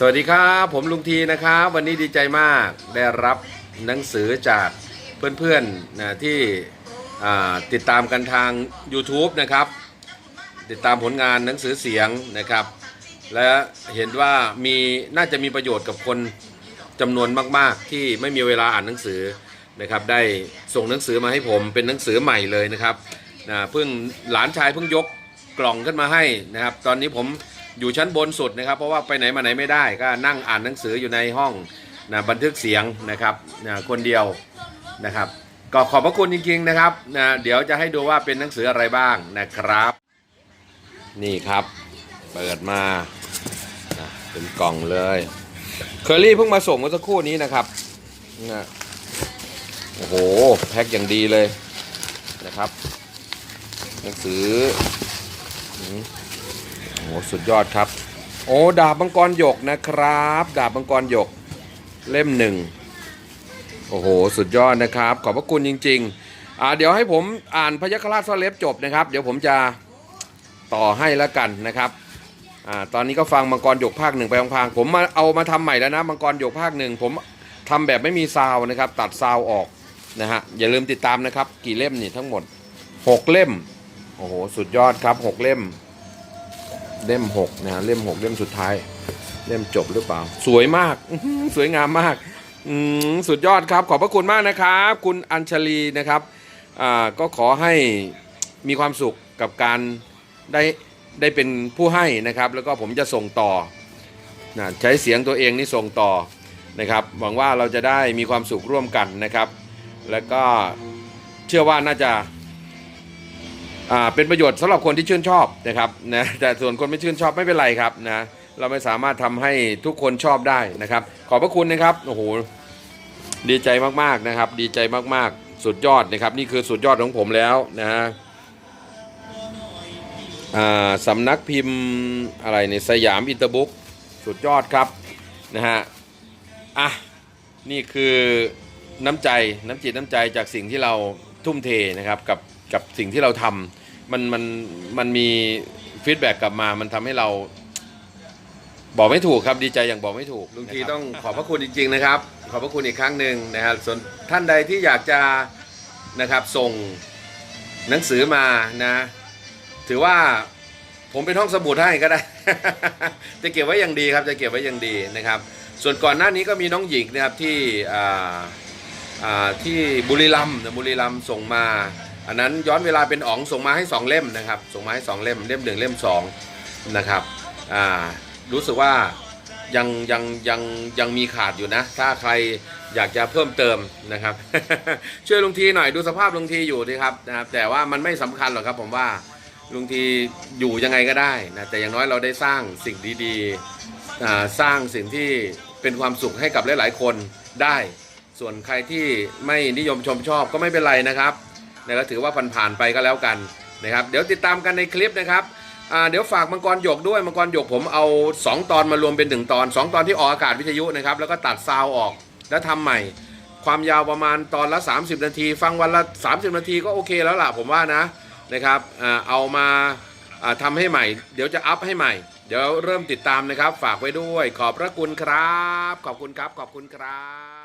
สวัสดีครับ ผมลุงทีนะครับ วันนี้ดีใจมากได้รับหนังสือจากเพื่อนๆนะที่ติดตามกันทาง YouTube นะครับ ติดตามผลงานหนังสือเสียงนะครับ และเห็นว่ามีน่าจะมีประโยชน์กับคนจำนวนมาก ๆ ที่ไม่มีเวลาอ่านหนังสือนะครับ ได้ส่งหนังสือมาให้ผมเป็นหนังสือใหม่เลยนะครับนะเพิ่งหลานชายเพิ่งยกกล่องขึ้นมาให้นะครับ ตอนนี้ผม อยู่ชั้นบนสุดนะครับ เพราะว่าไปไหนมาไหนไม่ได้ก็นั่งอ่านหนังสืออยู่ในห้องนะบันทึกเสียงนะครับนะคนเดียวนะครับก็ขอบพระคุณจริงๆนะครับนะเดี๋ยวจะให้ดูว่าเป็นหนังสืออะไรบ้างนะครับ นี่ครับ เปิดมานะเป็นกล่องเลยเคอรี่เพิ่งมาส่งเมื่อสักครู่นี้นะครับนะโอ้โหแพ็คอย่างดีเลยนะครับ หนังสือ หสุดยอดครับ โอ้ดาบมังกรหยกนะครับ ดาบมังกรหยกเล่มหนึ่งโอ้โห สุดยอดนะครับ ขอบพระคุณจริง ๆ อ่าเดี๋ยวให้ผมอ่านพยัคฆราชซ่อนเล็บจบนะครับ เดี๋ยวผมจะต่อให้แล้วกันนะครับอ่าตอนนี้ก็ฟังมังกรหยกภาคหนึ่งไปพลางๆผมมาเอามาทำใหม่แล้วนะมังกรหยกภาคหนึ่งผมทำแบบไม่มีซาวนะครับ ตัดซาวออกนะฮะอย่าลืมติดตามนะครับ กี่เล่มนี่ทั้งหมด 6 เล่ม โอ้โห สุดยอดครับ 6 เล่ม เล่ม6นะฮะเล่ม6เล่มสุดท้าย เล่มจบหรือเปล่า สวยมากสวยงามมากสุดยอดครับ ขอบพระคุณมากนะครับ คุณอัญชลีนะครับก็ขอให้มีความสุขกับการได้ได้เป็นผู้ให้นะครับ แล้วก็ผมจะส่งต่อนะใช้เสียงตัวเองนี่ส่งต่อนะครับ หวังว่าเราจะได้มีความสุขร่วมกันนะครับ แล้วก็เชื่อว่าน่าจะ เป็นประโยชน์สำหรับคนที่ชื่นชอบนะครับนะแต่ส่วนคนไม่ชื่นชอบไม่เป็นไรครับนะเราไม่สามารถทำให้ทุกคนชอบได้นะครับ ขอบพระคุณนะครับโอ้โหดีใจมากๆนะครับ ดีใจมากๆ สุดยอดนะครับ นี่คือสุดยอดของผมแล้วนะฮะอ่าสำนักพิมพ์อะไรเนี่ยสยามอินเตอร์บุ๊กสุดยอดครับนะฮะอะนี่คือน้ำใจน้ำจิตน้ำใจจากสิ่งที่เราทุ่มเทนะครับกับ กับสิ่งที่เราทำมันมันมันมีฟีดแบ็กกลับมา มันทำให้เรา บอกไม่ถูกครับดีใจอย่างบอกไม่ถูกลุงทีต้องขอบพระคุณจริง ๆ นะครับ ขอบพระคุณอีกครั้งหนึ่งนะครับส่วนท่านใดที่อยากจะนะครับส่งหนังสือมานะ ถือว่าผมเป็นห้องสมุดให้ก็ได้ จะเก็บไว้อย่างดีครับ จะเก็บไว้อย่างดีนะครับ ส่วนก่อนหน้านี้ก็มีน้องหญิงนะครับที่อ่าอ่าที่บุรีรัมย์นะบุรีรัมย์ส่งมา อันนั้นย้อนเวลาเป็นอ๋องส่งมาให้สองเล่มนะครับส่งมาให้สองเล่มเล่มหนึ่งเล่มสองนะครับอ่ารู้สึกว่ายังยังยังยังมีขาดอยู่นะ ถ้าใครอยากจะเพิ่มเติมนะครับ ช่วยลุงทีหน่อยดูสภาพลุงทีอยู่ดีครับนะครับ แต่ว่ามันไม่สำคัญหรอกครับผมว่าลุงทีอยู่ยังไงก็ได้นะแต่อย่างน้อยเราได้สร้างสิ่งดีๆสร้างสิ่งที่เป็นความสุขให้กับหลาย ๆ คนได้ ส่วนใครที่ไม่นิยมชมชอบก็ไม่เป็นไรนะครับ นะก็ถือว่าผ่านๆไปก็แล้วกันนะครับเดี๋ยวติดตามกันในคลิปนะครับเดี๋ยวฝากมังกรหยกด้วยมังกรหยกผมเอา 2 ตอนมารวมเป็นหนึ่งตอน 2 ตอนที่ออกอากาศวิทยุนะครับแล้วก็ตัดซาวออกแล้วทำใหม่ ความยาวประมาณตอนละ 30 นาที ฟังวันละ 30 นาทีก็โอเคแล้วล่ะผมว่านะนะครับเอามาอ่าทำให้ใหม่ เดี๋ยวจะอัพให้ใหม่ เดี๋ยวเริ่มติดตามนะครับ ฝากไว้ด้วย ขอบพระคุณครับ ขอบคุณครับขอบคุณครับ